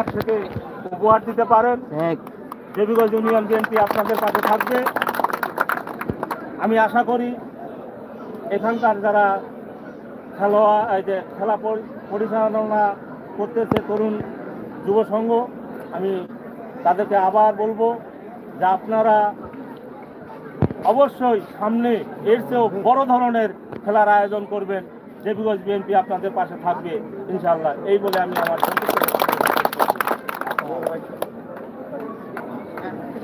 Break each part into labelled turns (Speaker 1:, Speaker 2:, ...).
Speaker 1: থেকে উপহার দিতে পারেন। দেবীগঞ্জ ইউনিয়ন বিএনপি আপনাদের পাশে থাকবে। আমি আশা করি এখানকার যারা খেলোয়াড় এই যে খেলা পরি- পরিচালনা করতেছে তরুণ যুব সংঘ আমি তাদেরকে আবার বলব যে আপনারা অবশ্যই সামনে এর চেয়েও বড় ধরনের খেলার আয়োজন করবেন। দেবীগঞ্জ বিএনপি আপনাদের পাশে থাকবে ইনশাল্লাহ এই বলে আমি আমার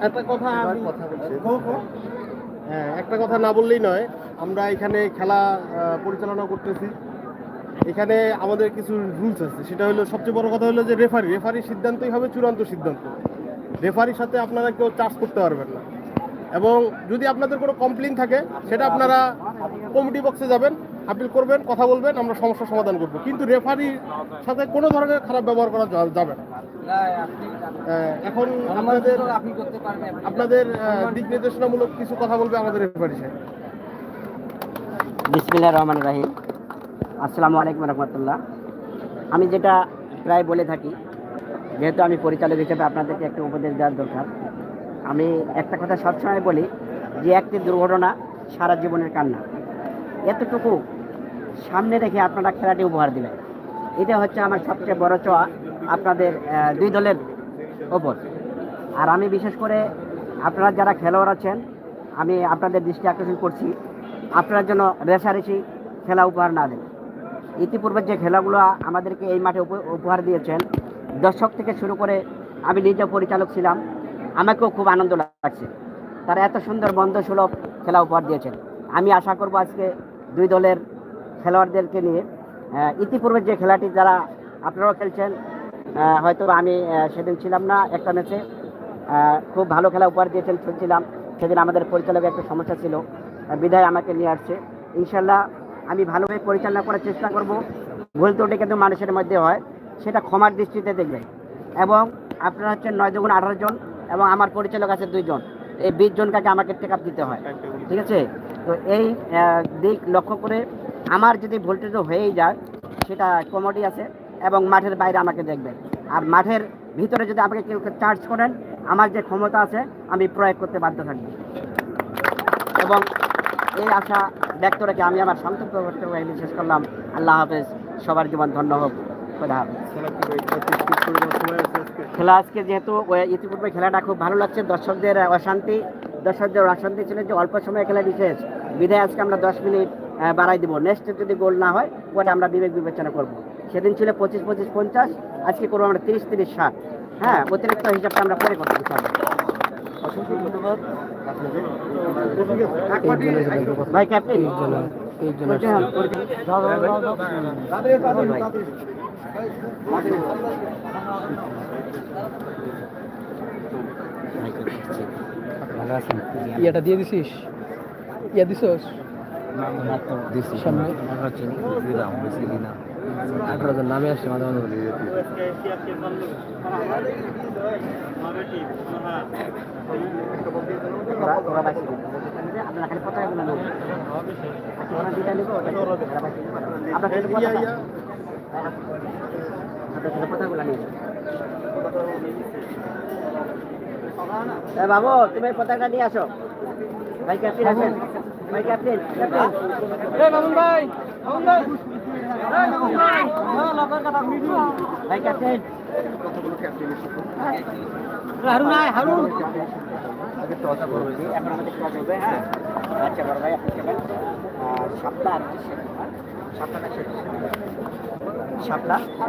Speaker 2: একটা কথা হ্যাঁ একটা কথা না বললেই নয়। আমরা এখানে খেলা পরিচালনা করতেছি। এখানে আমাদের কিছু রুলস আছে। সেটা হলো সবচেয়ে বড় কথা হলো যে রেফারি রেফারির সিদ্ধান্তই হবে চূড়ান্ত সিদ্ধান্ত। রেফারির সাথে আপনারা কেউ চার্জ করতে পারবেন না। এবং যদি আপনাদের কোনো কমপ্লেন থাকে সেটা আপনারা কমিটি বক্সে যাবেন। আপিল করবেন কথা বলবেন আমরা সমস্যার সমাধান করব। কিন্তু রেফারির সাথে কোনো ধরনের খারাপ ব্যবহার করা যাবে না। আহ, এখন আপনাদের আপনাদের দিক নির্দেশনামূলক কিছু কথা বলবে আমাদের রেফারি সাহেব।
Speaker 3: বিসমিল্লাহ রহমান রাহিম। আসসালামু আলাইকুম রহমতুল্লাহ। আমি যেটা প্রায় বলে থাকি যেহেতু আমি পরিচালক হিসেবে আপনাদেরকে একটা উপদেশ দেওয়ার দরকার আমি একটা কথা সবসময় বলি যে একটি দুর্ঘটনা সারা জীবনের কান্না। এতটুকু সামনে রেখে আপনারা খেলাটি উপহার দিলেন। এটা হচ্ছে আমার সবচেয়ে বড় চোয়া আপনাদের দুই দলের ওপর। আর আমি বিশেষ করে আপনারা যারা খেলোয়াড় আছেন, আমি আপনাদের দৃষ্টি আকর্ষণ করছি, আপনার জন্য রেশারেশি খেলা উপহার না দেন। ইতিপূর্বে যে খেলাগুলো আমাদেরকে এই মাঠে উপ- উপহার দিয়েছেন, দর্শক থেকে শুরু করে আমি নিজে পরিচালক ছিলাম, আমাকেও খুব আনন্দ লাগছে। তারা এত সুন্দর বন্ধ সুলভ খেলা উপহার দিয়েছেন। আমি আশা করব আজকে দুই দলের খেলোয়াড়দেরকে নিয়ে ইতিপূর্বে যে খেলাটি যারা আপনারাও খেলছেন হয়তো আমি সেদিন ছিলাম না একটা ম্যাচে। খুব ভালো খেলা উপহার দিয়েছেন শুনছিলাম সেদিন আমাদের পরিচালকের একটা সমস্যা ছিল বিদায় আমাকে নিয়ে আসছে। ইনশাল্লাহ আমি ভালোভাবে পরিচালনা করার চেষ্টা করব। ভুল ত্রুটি কিন্তু মানুষের মধ্যে হয়, সেটা ক্ষমার দৃষ্টিতে দেখবেন। এবং আপনারা হচ্ছেন নয় দুগুণ আঠারো জন এবং আমার পরিচালক আছে দুইজন এই বিশ জনকে আমাকে টেক দিতে হয়। ঠিক আছে? তো এই দিক লক্ষ্য করে আমার যদি ভোল্টেজ হয়েই যায়, সেটা কমোডি আছে এবং মাঠের বাইরে আমাকে দেখবেন আর মাঠের ভিতরে যদি আমাকে কেউ চার্জ করেন, আমার যে ক্ষমতা আছে, আমি প্রয়োগ করতে বাধ্য থাকব এবং এই আশা ব্যক্ত রেখে আমি আমার সংক্ষিপ্ত বক্তব্য এখানে শেষ করলাম। আল্লাহ হাফেজ, সবার জীবন ধন্য হোক খোদা খেলা আজকে যেহেতু ইতিপূর্বে খেলাটা খুব ভালো লাগছে। দর্শকদের অশান্তি দর্শকদের অশান্তি ছিল যে অল্প সময় খেলা বিশেষ বিধায় আজকে আমরা দশ মিনিট বাড়াই দিব। নেক্সট যদি গোল না হয় ওটা আমরা বিবেক বিবেচনা করব। সেদিন ছিল পঁচিশ পঁচিশ পঞ্চাশ আজকে করব আমরা তিরিশ তিরিশ ষাট। হ্যাঁ অতিরিক্ত হিসাবটা আমরা পরে করতে ইনশাআল্লাহ। ভাই ক্যাপ্টেন
Speaker 4: ইয়াটা দিয়ে দিছিস? ইয়া দিছস? সামনে? আঠারো জন নামে আসছে মাঝে মাঝে।
Speaker 3: বাবু তুমি পতাকা নিয়ে আসো। ভাই ক্যাপ্টেন আছেন ক্যাপ্টেন হারুন আয় হারুন এখন আমাদের ক্লাস হবে হ্যাঁ আচ্ছা বড় ভাই আপনি আর সাপলা আর কি শেষ, হ্যাঁ? সাপলাটা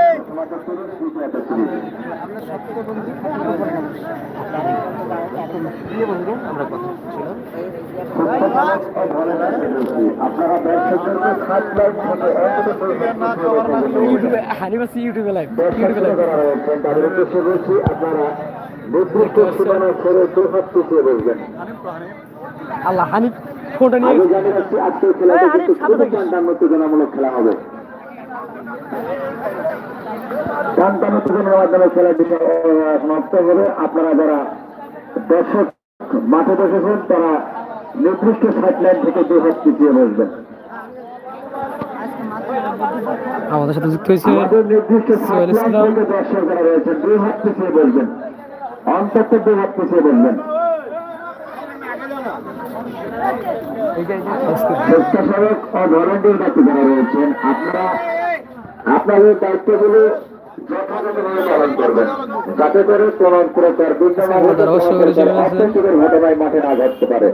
Speaker 3: আপনারা
Speaker 5: নির্দিষ্ট সীমানা ছেড়ে পিছিয়ে
Speaker 4: আল্লাহ হানিফ ফোনটা নিয়ে
Speaker 5: রাখছি আজকের খেলাটা কিন্তু খুবই খেলা হবে। টানটান উত্তেজনার মাধ্যমে খেলাটি আহ, হবে। আপনারা যারা দর্শক মাঠে বসেছেন তারা নির্দিষ্ট সাইডলাইন থেকে দুই হাত পিছিয়ে বসবেন।
Speaker 4: আমাদের সাথে যুক্ত হয়েছে
Speaker 5: আমাদের নির্দিষ্ট
Speaker 4: সোহেল
Speaker 5: সাইডলাইন
Speaker 4: ইসলাম।
Speaker 5: থেকে দর্শক যারা রয়েছেন দুই হাত পিছিয়ে বসবেন। অন্তত দুই হাত পিছিয়ে বসবেন। স্বেচ্ছাসেবক ও ভলেন্টিয়ার দায়িত্ব যারা রয়েছেন আপনারা আপনাদের দায়িত্বগুলো যাতে করে কোন প্রকার ঘটনায় মাঠে না ঘটতে পারে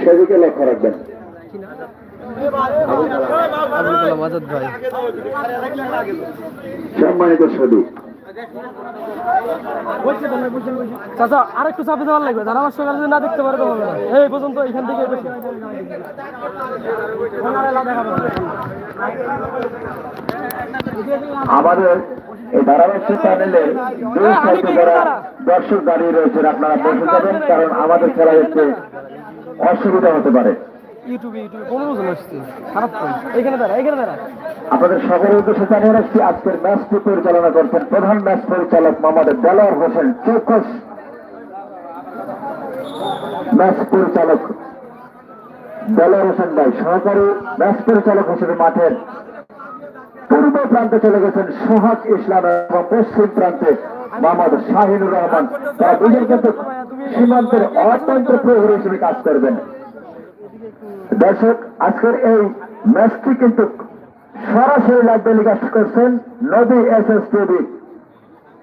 Speaker 5: সেদিকে লক্ষ্য রাখবেন সম্মানিত
Speaker 4: চাপে লাগবে। যারা আমার সকালে না দেখতে পারে তো হবে না। এই পর্যন্ত এখান থেকে
Speaker 5: আমাদের এই ধারাবাহিক প্যানেলে দুই সাইডে যারা দর্শক দাঁড়িয়ে রয়েছেন আপনারা বসে যাবেন কারণ আমাদের খেলা হচ্ছে অসুবিধা হতে পারে। আপনাদের সকলের উদ্দেশ্যে জানিয়ে রাখছি আজকের ম্যাচটি পরিচালনা করছেন প্রধান ম্যাচ পরিচালক মোহাম্মদ দেলোয়ার হোসেন চৌকস। ম্যাচ পরিচালক দেলোয়ার হোসেন ভাই সহকারী ম্যাচ পরিচালক হিসেবে মাঠের পূর্ব প্রান্তে চলে গেছেন সোহাগ ইসলাম এবং পশ্চিম প্রান্তে মোহাম্মদ শাহিনুর রহমান। তারা দুজন কিন্তু সীমান্তের অত্যন্ত প্রহরী হিসেবে কাজ করবেন। দর্শক আজকের এই ম্যাচটি কিন্তু সরাসরি লাইভ টেলিকাস্ট করছেন Nadi S S TV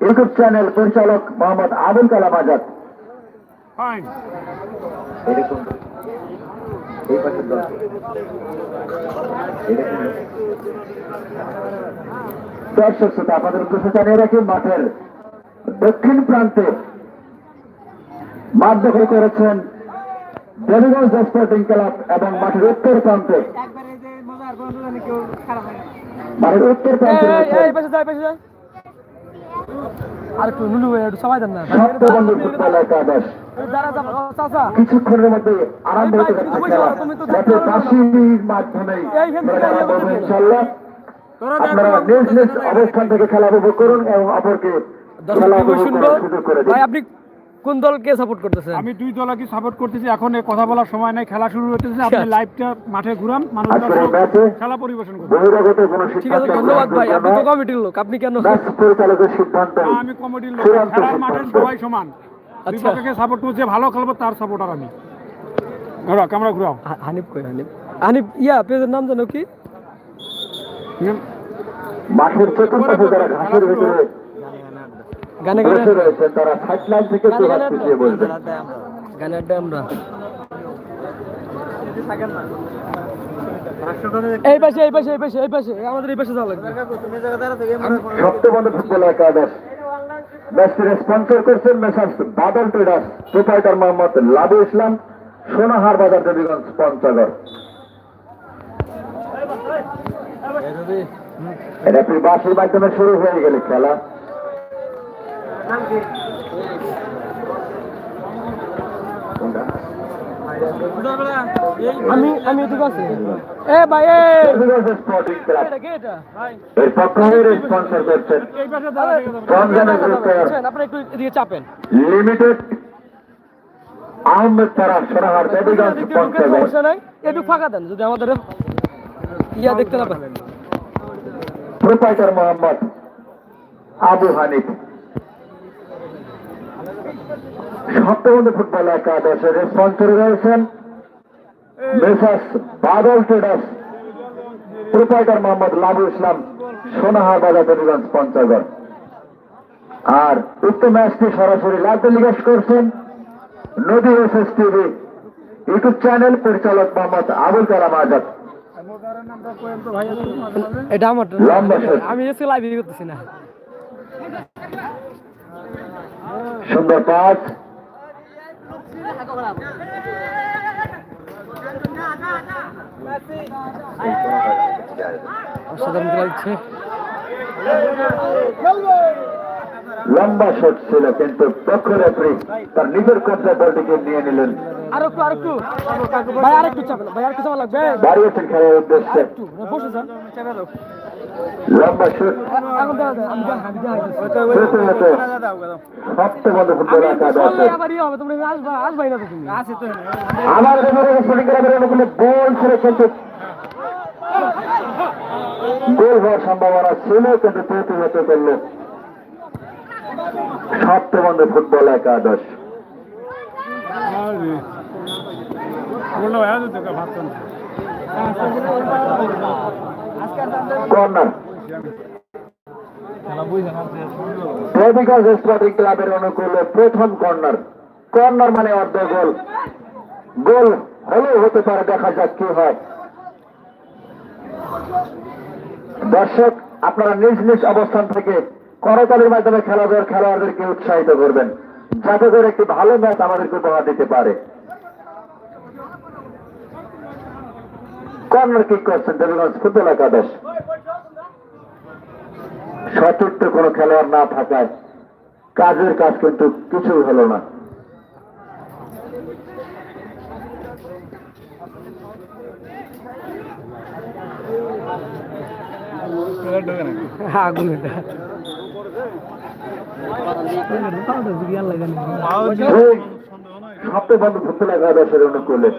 Speaker 5: YouTube channel পরিচালক মোহাম্মদ আবুল কালাম আজাদ। এরকম দর্শক শ্রোতা আপনাদের উদ্দেশ্যে জানিয়ে রাখি, মাঠের দক্ষিণ প্রান্তে মাঠ দখল করেছেন দেবীগঞ্জ স্পোর্টিং ক্লাব এবং মাঠের উত্তর প্রান্তে। মাঠের উত্তর প্রান্তে
Speaker 4: এই
Speaker 5: রয়েছে
Speaker 4: এই পাশে যায় পাশে যায় আর একটু নুলু ভাই একটু সবাই দেন না
Speaker 5: সপ্তবন্ধু ফুটবল একাদশ
Speaker 4: যারা যারা ও, চাচা।
Speaker 5: কিছুক্ষণের মধ্যে আরম্ভ হতে খেলা মাধ্যমে খেলা আরম্ভ হবে ইনশাল্লাহ আপনারা নিজ নিজ অবস্থান থেকে খেলা উপভোগ করুন এবং অপরকে খেলা উপভোগ করার সুযোগ করে দিন।
Speaker 4: আপনি কোন দলকে সাপোর্ট করতেছেন?
Speaker 6: আমি দুই দলকে সাপোর্ট করতেছি এখন কথা বলার সময় নাই খেলা শুরু হতেছে আপনি
Speaker 4: আচ্ছা।
Speaker 6: লাইভটা মাঠে ঘুরান মানুষ খেলা পরিবেশন করুন
Speaker 4: ঠিক আছে ধন্যবাদ ভাই। আপনি তো কমিটির লোক আপনি কেন?
Speaker 5: ম্যাচ পরিচালকের সিদ্ধান্ত।
Speaker 6: আমি কমিটির লোক। খেলার
Speaker 5: সিদ্ধান্ত।
Speaker 6: সবাই সমান।
Speaker 4: আচ্ছা।
Speaker 6: বিপক্ষকে সাপোর্ট করছে ভালো খেলব তার সাপোর্টার আমি। ঘোরাও ক্যামেরা ঘুরাও।
Speaker 4: হানিফ কই হানিফ? হানিফ ইয়া পেজের নাম জানো কি?
Speaker 5: মাঠের চতুর্পাশে যারা ঘাসের ভিতরে
Speaker 4: গানে গানে
Speaker 5: রয়েছেন তারা সাইড লাইন থেকে দু হাত পিছিয়ে বসবেন
Speaker 4: গানে আড্ডা আমরা। এই পাশে এই পাশে এই পাশে এই পাশে আমাদের এই পাশে যাওয়া লাগবে।
Speaker 5: সপ্তবন্ধ ফুটবল একাদশ। ম্যাচটির স্পন্সর করছেন Messrs Badal traders proprietor Mohammad Labu Islam Sonahar Bazar Debiganj Panchagarh. Referee বাসের মাধ্যমে শুরু হয়ে গেলে খেলা?
Speaker 4: আমি আমি এদিকে আছি। এ ভাই এ।
Speaker 5: এর স্পন্সর করছেন।
Speaker 4: আপনারা একটু এদিকে চাপেন।
Speaker 5: লিমিটেড আহমেদ তারা সোনাহার দেবীগঞ্জ
Speaker 4: এদিকে সমস্যা নাই। একটু ফাঁকা দেন যদি আমাদের ইয়া দেখতে না
Speaker 5: প্রোপাইটার মোহাম্মদ আবু হানিফ। সপ্তবন্ধু ফুটবল একাদশের স্পন্সরে রয়েছেন Messrs Badal traders. Proprietor Mohammad Labu Islam Sonahar Bazar Debiganj Panchagarh. আর উক্ত ম্যাচটি সরাসরি লাইভ টেলিকাস্ট করছেন Nadi S S TV YouTube channel পরিচালক মোহাম্মদ আবুল কালাম আজাদ।
Speaker 4: এটা আমার আমি এসে লাইভ করতেছি না।
Speaker 5: সুন্দর পাঁচ
Speaker 4: অসাধারণ
Speaker 5: লম্বা শট ছিল কিন্তু পক্ষ রেফারি তার নিজের কবজায় বলটিকে নিয়ে নিলেন।
Speaker 4: আর একটু আর একটু ভাই আর চাপ ভাই আর চাপ লাগবে
Speaker 5: বাড়িয়েছেন খেলার উদ্দেশ্যে।
Speaker 4: বসে যান।
Speaker 5: লম্বা প্রথমত সপ্তমত ফুটবল
Speaker 4: ইয়ে
Speaker 5: আমার অনুকূলে ছিল কিন্তু। গোল হওয়ার সম্ভাবনা ছিল কিন্তু প্রতিহত করল সপ্তমন্দ ফুটবল একাদশ। কর্নার স্পোর্টিং ক্লাবের অনুকূলে প্রথম কর্নার কর্নার মানে অর্ধ গোল গোল হলেও হতে পারে দেখা যাক কি হয় দর্শক, আপনারা নিজ নিজ অবস্থান থেকে করতালির মাধ্যমে খেলাধুলার খেলোয়াড়দেরকে উৎসাহিত করবেন। যাতে করে একটি ভালো ম্যাচ আমাদেরকে উপহার দিতে পারে। কর্নার কিক করছেন? দেবীগঞ্জ ফুটবল একাদশ। সতীর্থ কোনো খেলোয়াড় না থাকায় কাজের কাজ কিন্তু কিছুই হলো না। সপ্তাহ বন্ধ ফুটবল একাদশের অনুকূলে।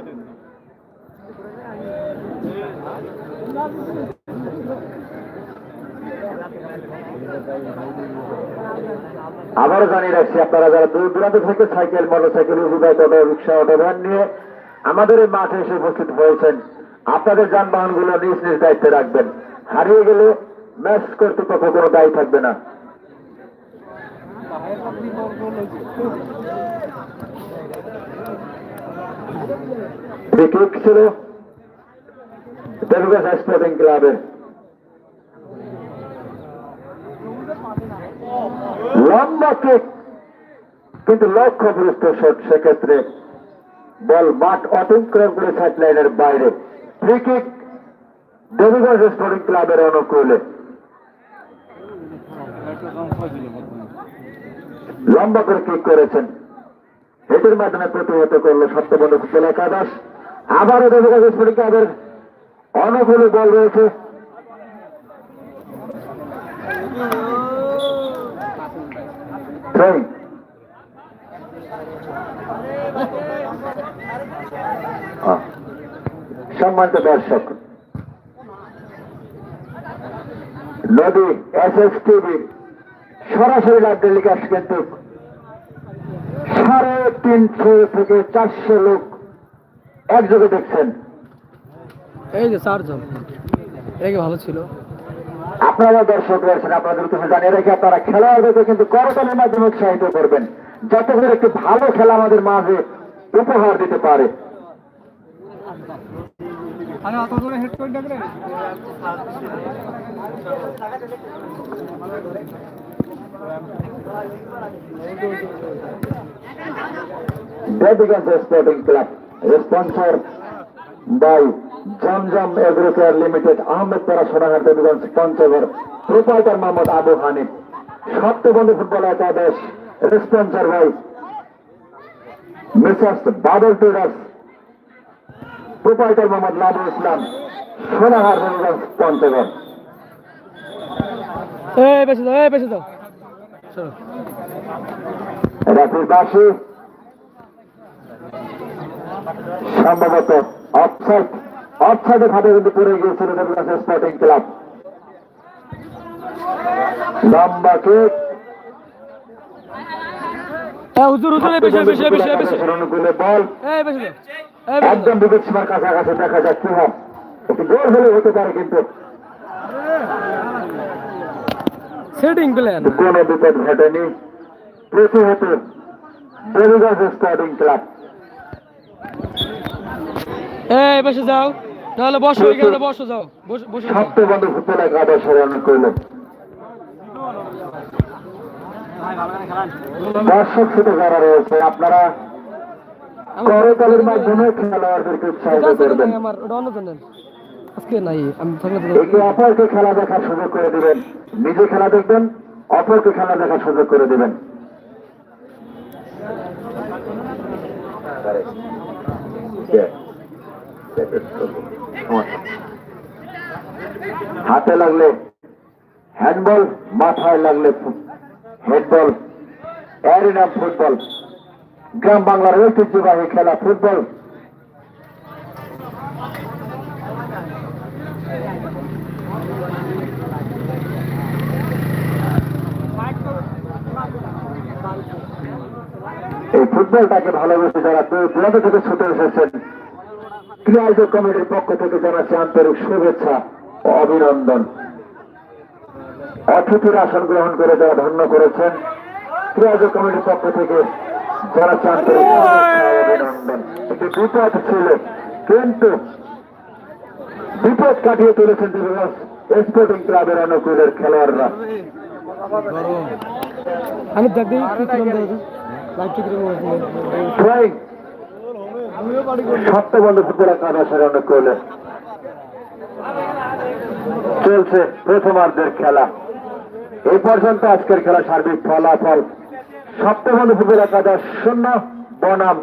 Speaker 5: আবারও জানিয়ে রাখছি আপনারা যারা দূর দূরান্ত থেকে সাইকেল মোটর সাইকেল উভয় অটো রিক্সা অটো ভ্যান নিয়ে আমাদের এই মাঠে এসে উপস্থিত হয়েছেন। আপনাদের যানবাহনগুলো নিজ নিজ দায়িত্বে রাখবেন। হারিয়ে গেলে ম্যাচ কর্তৃপক্ষ কোনো দায়ী থাকবে না। ছিল। দেবগাছ স্পোর্টিং ক্লাবের লম্বা কিক কিন্তু লক্ষ্য বিরুদ্ধ শট সেক্ষেত্রে বল মাঠ অতিক্রম করে সাইড লাইনের বাইরে ফ্রি কিক স্পোর্টিং ক্লাবের অনুকূলে লম্বা করে কিক করেছেন এটির মাধ্যমে প্রতিহত করল সপ্তবন্ধ ফুটবল একাদশ আবারও দেবীগঞ্জ স্পোর্টিং ক্লাবের অনুকূলে বল রয়েছে। সম্মানিত দর্শক, নদী এস এস টিভির সরাসরি লাইভ টেলিকাস্ট কিন্তু সাড়ে তিনশো থেকে চারশো লোক একযোগে দেখছেন।
Speaker 4: এই যে চারজন এই ভালো ছিল।
Speaker 5: আপনারা দর্শক রয়েছেন আপনাদের তুমি জানিয়ে রেখে আপনারা খেলোয়াড়দেরকে কিন্তু করতালের মাধ্যমে উৎসাহিত করবেন। যাতে করে একটি ভালো খেলা আমাদের মাঝে উপহার দিতে পারে। Debigan Sporting Club, sponsored by Zamzam Agrocare limited Ahmed Para Sonahat Debiganj Panchagarh proprietor Mohammad Abu Hanif Saptabandhu football একাদশ sponsor by Messrs Badal traders proprietor Mohammad Labu Islam Sonahat Debiganj Panchagarh.
Speaker 4: এই দাও এই দাও।
Speaker 5: সম্ভবত offside অফসাইডে ভাবে কিন্তু পড়ে গিয়েছিল দেবদাস স্পোর্টিং ক্লাব একদম সীমার কাছাকাছি দেখা কি হয়। একটু গোল হলে হতে পারে কিন্তু।
Speaker 4: সেটিং প্ল্যান
Speaker 5: কোনো বিপদ ঘটেনি। প্রতিহত স্পোর্টিং ক্লাব
Speaker 4: এই যাও। তাহলে বসো এখানে বসো যাও। বসে।
Speaker 5: সপ্তবন্ধু ফুটবল একাদশের অনুকূলে দর্শক ছোট যারা রয়েছে আপনারা করতালের মাধ্যমে খেলোয়াড়দেরকে উৎসাহিত করবেন।
Speaker 4: আমার ওটা আজকে নাই আমি থাকলে
Speaker 5: একে অপরকে খেলা দেখার সুযোগ করে দিবেন। নিজে খেলা দেখবেন অপরকে খেলা দেখার সুযোগ করে দেবেন। হাতে লাগলে হ্যান্ডবল মাথায় লাগলে হেডবল এরই ফুটবল গ্রাম বাংলার ঐতিহ্যবাহী খেলা ফুটবল এই ফুটবলটাকে ভালোবেসে যারা দূরান্ত থেকে ছুটে এসেছেন আয়োজক কমিটির পক্ষ থেকে জানাচ্ছি আন্তরিক শুভেচ্ছা ও অভিনন্দন। অতিথির আসন গ্রহণ করে যারা ধন্য করেছেন ক্রীড়া আয়োজক কমিটির পক্ষ থেকে জানাচ্ছি আন্তরিক অভিনন্দন। একটি বিপদ ছিল কিন্তু বিপদ কাটিয়ে তুলেছেন দিবস স্পোর্টিং ক্লাবের অনুকূলের খেলোয়াড়রা।
Speaker 4: আমি দেখ দিই কি কিরম দেবে লাইভ ঠিক কিরম
Speaker 5: ট্রাই সপ্তবন্ধ ফুটবল একাদশের অনুকূলে চলছে প্রথমার্ধের খেলা। এই পর্যন্ত আজকের খেলা সার্বিক ফলাফল সপ্তবন্ধ ফুটবল একাদশ শূন্য বনাম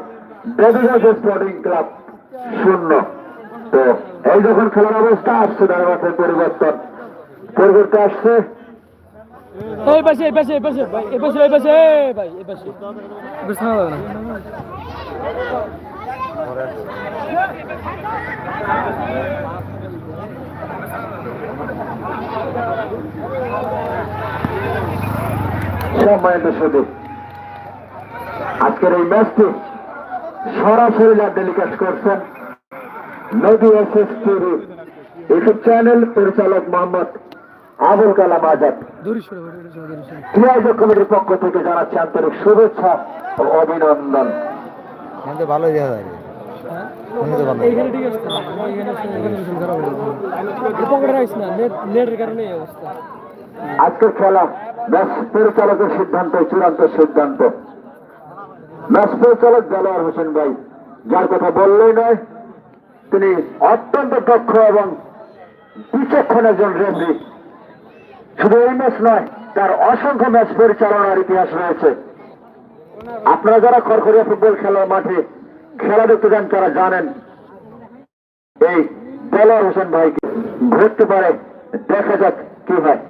Speaker 5: দেবীগঞ্জ স্পোর্টিং ক্লাব শূন্য। তো এই যখন খেলার অবস্থা আসছে ধারাবাহিক পরিবর্তন। পরিবর্তন আসছে।
Speaker 4: এই পাশে এই পাশে এই পাশে ভাই এই পাশে এই পাশে ভাই এই পাশে।
Speaker 5: আজকের এই ম্যাচটি সরাসরি যা টেলিকাস্ট করছেন, নদী এসএস টিভি, ইউটিউব চ্যানেল পরিচালক মোহাম্মদ আবুল কালাম আজাদ। ক্রীড়া কমিটির পক্ষ থেকে জানাচ্ছি আন্তরিক শুভেচ্ছা ও অভিনন্দন।
Speaker 4: এইখানে ঠিক
Speaker 5: আজকের খেলা ম্যাচ পরিচালকের সিদ্ধান্ত চূড়ান্ত সিদ্ধান্ত। ম্যাচ পরিচালক দেলোয়ার হোসেন ভাই যার কথা বললেই নয় তিনি অত্যন্ত দক্ষ এবং বিচক্ষণ একজন রেফারি। শুধু এই ম্যাচ নয় তার অসংখ্য ম্যাচ পরিচালনার ইতিহাস রয়েছে। আপনারা যারা খড়খড়িয়া ফুটবল খেলার মাঠে খেলা দেখতে যান তারা জানেন। এই দেলোয়ার হোসেন ভাইকে, ঘুরতে পারে, দেখা যাক কি হয়।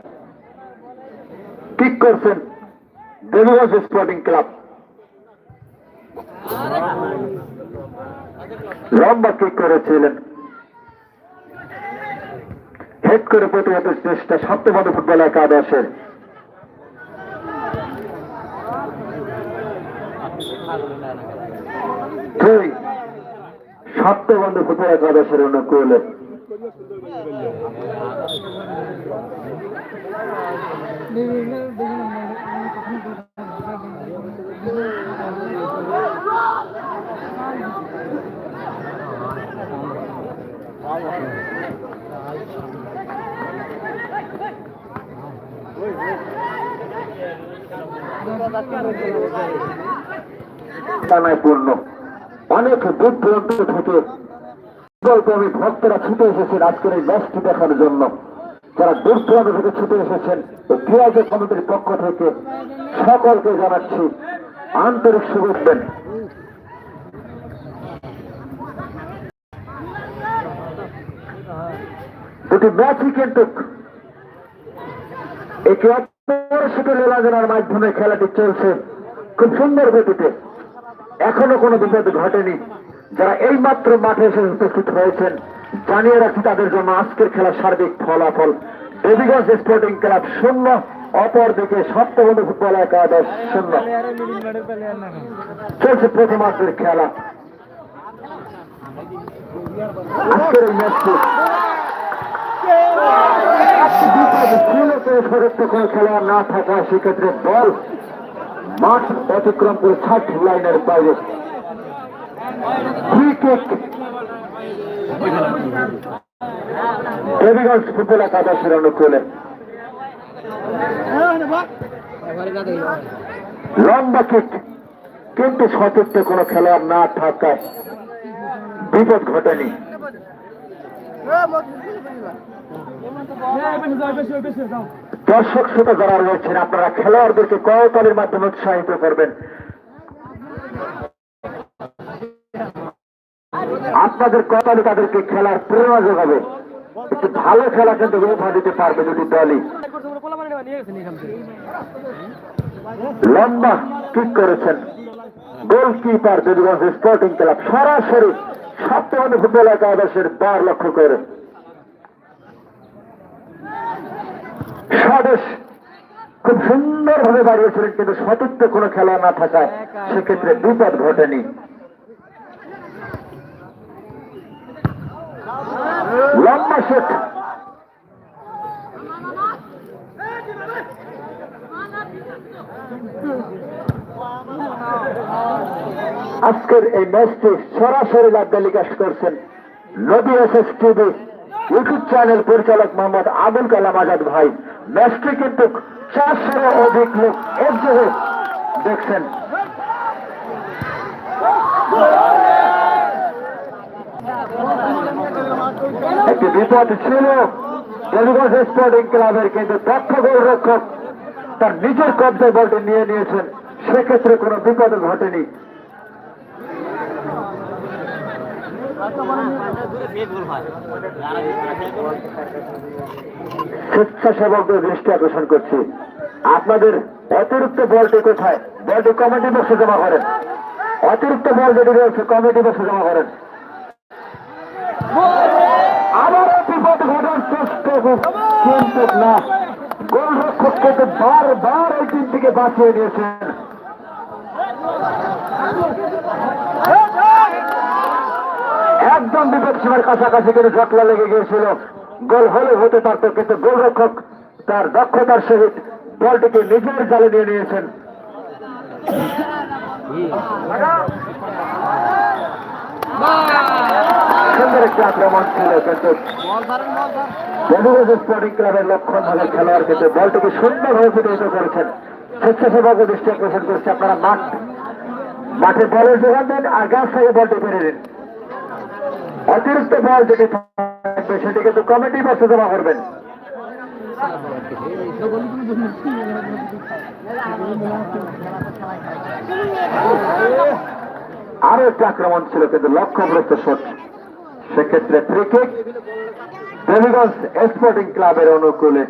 Speaker 5: কিক করছেন দেবীগঞ্জ স্পোর্টিং ক্লাব লম্বা কিক করেছিলেন। হেড করে প্রতিহত চেষ্টা সত্য সপ্তমত ফুটবল একাদশের। দুই সপ্তবন্ধ ফুটবল একাদশের অনুকূলে পূর্ণ। অনেক দূর দূরান্ত থেকে ফুটবলপ্রেমী ভক্তরা ছুটে এসেছেন আজকের এই ম্যাচটি দেখার জন্য। যারা দূর দূরান্ত থেকে ছুটে এসেছেন ক্রীড়া কমিটির পক্ষ থেকে সকলকে জানাচ্ছি আন্তরিক শুভেচ্ছা। দুটি ম্যাচই কিন্তু একে অপরের সাথে লীলাজনার মাধ্যমে খেলাটি চলছে খুব সুন্দর গতিতে। এখনও কোনো বিপদ ঘটেনি। যারা এই মাত্র মাঠে এসে উপস্থিত হয়েছেন, জানিয়ে রাখছি তাদের জন্য আজকের খেলার সার্বিক ফলাফল। দেবীগঞ্জ স্পোর্টিং ক্লাব শূন্য অপর দিকে সপ্তবন্ধু ফুটবল একাদশ শূন্য। চলছে প্রথমার্ধের খেলা। আজকের এই ম্যাচটি খেলোয়াড় না থাকা, সেক্ষেত্রে দল মাঠ অতিক্রম করে ষাট লাইনের বাইরে। দেবীগঞ্জ ফুটবল একাদশের অনুকূলে। লম্বা কিক কিন্তু সতীর্থে কোনো খেলোয়াড় না থাকায় বিপদ ঘটেনি। দর্শক শ্রোতা যারা রয়েছেন, আপনারা খেলোয়াড়দেরকে করতালির মাধ্যমে উৎসাহিত করবেন। আপনাদের করতালি তাদেরকে খেলার প্রেরণা যোগাবে। একটু ভালো খেলা কিন্তু উপহার দিতে পারবে দুটি দলই। লম্বা ঠিক করেছেন গোলকিপার যদুগঞ্জ স্পোর্টিং ক্লাব সরাসরি সপ্তমী ফুটবল একাদশের বার লক্ষ্য করে। স্বদেশ খুব সুন্দরভাবে বাড়িয়েছিলেন কিন্তু সতীর্থ কোনো খেলা না থাকায় সেক্ষেত্রে বিপদ ঘটেনি। লম্বা শুট। আজকের এই ম্যাচটি সরাসরি লাভ করছেন Nadi S S TV. YouTube channel পরিচালক মোহাম্মদ আবুল কালাম আজাদ ভাই। ম্যাচটি কিন্তু চারশোরও অধিক লোক একযোগে দেখছেন। একটি বিপদ ছিল। দেবীগঞ্জ স্পোর্টিং ক্লাবের কিন্তু দক্ষ গোলরক্ষক তার নিজের কবজায় বলটি নিয়ে নিয়েছেন। সেক্ষেত্রে কোনো বিপদ ঘটেনি। স্বেচ্ছাসেবকদের দৃষ্টি আকর্ষণ করছি। আপনাদের অতিরিক্ত বলটি কোথায়? বলটি কমিটি বক্সে জমা করেন। অতিরিক্ত বল যেটি রয়েছে, কমিটি বক্সে জমা করেন। আবারও বিপদ ঘটার চেষ্টা কিন্তু না। গোলরক্ষক কিন্তু বারবার এই টিম থেকে বাঁচিয়ে দিয়েছেন একদম বিপদ সীমার কাছাকাছি কিন্তু জটলা লেগে গিয়েছিল। গোল হলে হতে পারত, কিন্তু গোলরক্ষক তার দক্ষতার সহিত বলটিকে নিজের জালে নিয়ে নিয়েছেন। সুন্দর আক্রমণ লক্ষণ কিন্তু করেছেন। স্বেচ্ছাসেবক দৃষ্টি করছে আপনারা মাঠ মাঠে বলের যোগান দেন, আর গাছ থেকে বলটি ফেলে দিন। অতিরিক্ত বল যেটি থাকবে, সেটি কিন্তু কমিটি বসে জমা করবেন। আরও একটি আক্রমণ ছিল, কিন্তু লক্ষ্যগ্রস্ত শট সেক্ষেত্রে ক্রিকেট দেবীগঞ্জ স্পোর্টিং ক্লাবের অনুকূলে।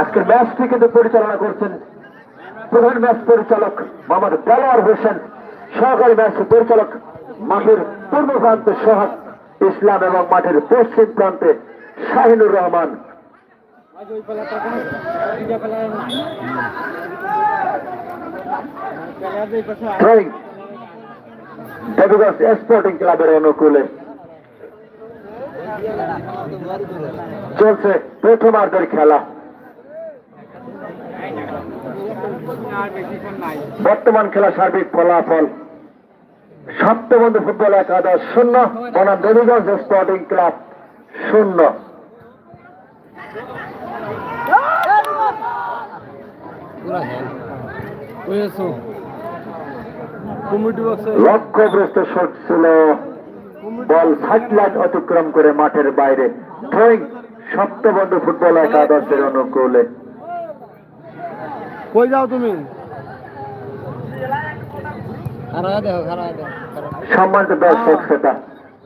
Speaker 5: আজকের ম্যাচটি কিন্তু পরিচালনা করছেন প্রধান ম্যাচ পরিচালক মোহাম্মদ দেলোয়ার হোসেন, সহকারী ম্যাচ পরিচালক মাঠের পূর্ব প্রান্তে সোহাগ ইসলাম এবং মাঠের পশ্চিম প্রান্তে শাহিনুর রহমান। স্পোর্টিং ক্লাবের অনুকূলে। চলছে প্রথমার্ধের খেলা। বর্তমান খেলা সার্বিক ফলাফল সপ্তবন্ধু ফুটবল একাদশ শূন্য, বনাম দেবীগঞ্জ স্পোর্টিং ক্লাব শূন্য। লক্ষ্যগ্রস্ত শট ছিল। বল সাইড লাইন অতিক্রম করে মাঠের বাইরে। থ্রোয়িং সপ্তবন্ধু ফুটবল একাদশের অনুকূলে।
Speaker 4: কই যাও তুমি?
Speaker 5: সম্মানিত দর্শক শ্রোতা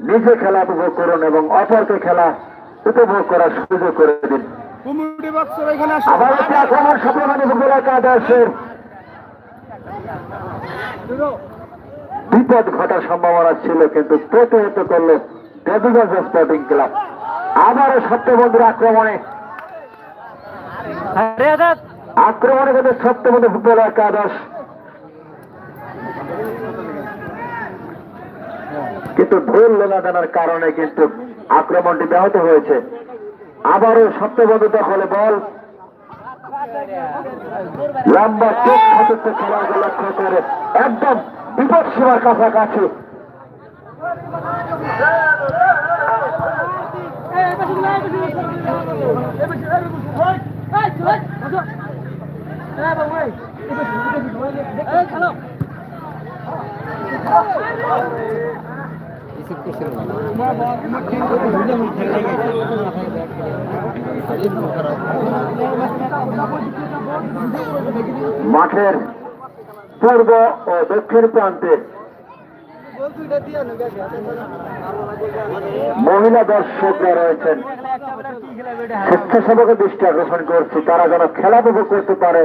Speaker 5: নিজে খেলা উপভোগ করুন এবং অপরকে খেলা উপভোগ করার সুযোগ করে দিন। আবার আক্রমণ ফুটবল একাদশের বিপদ ঘটার সম্ভাবনা ছিল কিন্তু প্রতিহত করল দেবীগঞ্জ স্পোর্টিং ক্লাব আবারও সত্যবন্ধুর আক্রমণে। আক্রমণে কিন্তু সত্যবন্ধু ফুটবল একাদশ কিন্তু ভুল লেনাদানার কারণে কিন্তু আক্রমণটি ব্যাহত হয়েছে আবারও সত্যবন্ধু দখলে বল লম্বা চোখ সতীর্থ খেলাকে লক্ষ্য করে একদম বিপদ সীমার কাছাকাছি মাঠের পূর্ব ও দক্ষিণ প্রান্তে মহিলা দর্শকরা রয়েছেন। স্বেচ্ছাসেবকের দৃষ্টি আকর্ষণ করছি। তারা যেন খেলা করতে পারে।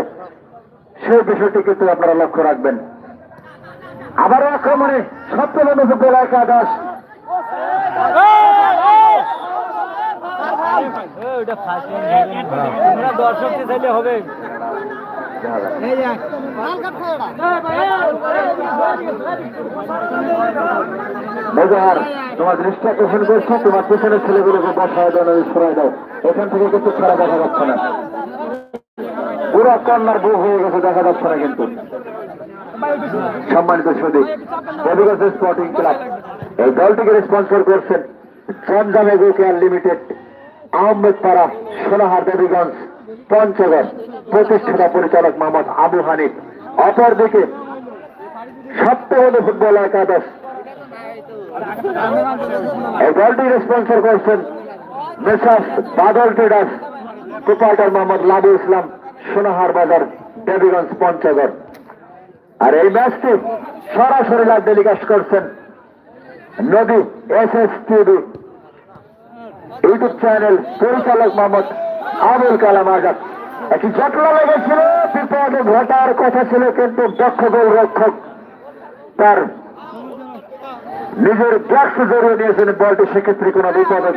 Speaker 5: সেই বিষয়টি কিন্তু আপনারা লক্ষ্য রাখবেন। আবারও আক্রমণে সপ্তম গোলা একাদশ
Speaker 4: দর্শককে চাইলে হবে
Speaker 5: মজার তোমার দৃষ্টি আকর্ষণ করছ, তোমার পিছনের ছেলেগুলোকে বসায় দাও সরাই দাও। এখান থেকে কিন্তু ছাড়া দেখা যাচ্ছে না। পুরো কন্যার বউ হয়ে গেছে, দেখা যাচ্ছে না কিন্তু। সম্মানিত সদীপ দেবীগঞ্জ স্পোর্টিং ক্লাব এই দলটিকে স্পন্সর করছেন Zamzam agro care limited, Ahmed পাড়া, সোনাহার দেবীগঞ্জ, পঞ্চগড়। প্রতিষ্ঠাতা পরিচালক মোহাম্মদ আবু হানিফ। অপরদিকে সপ্তম ফুটবল একাদশ। এই দলটি স্পন্সর করছেন Messrs Badal traders, proprietor Mohammad Labu Islam. Sonahar Bazar, Debiganj Panchagarh. আর এই ম্যাচটি সরাসরি লাইভ টেলিকাস্ট করছেন Nadi S S TV YouTube channel পরিচালক মোহাম্মদ আবুল কালাম আজাদ। একটি জটলা লেগেছিল, বিপদে ঘটার কথা ছিল, কিন্তু দক্ষ গোল রক্ষক তার নিজের ব্যাক্স জড়িয়ে নিয়েছেন বলটি। সেক্ষেত্রে কোনো বিপদে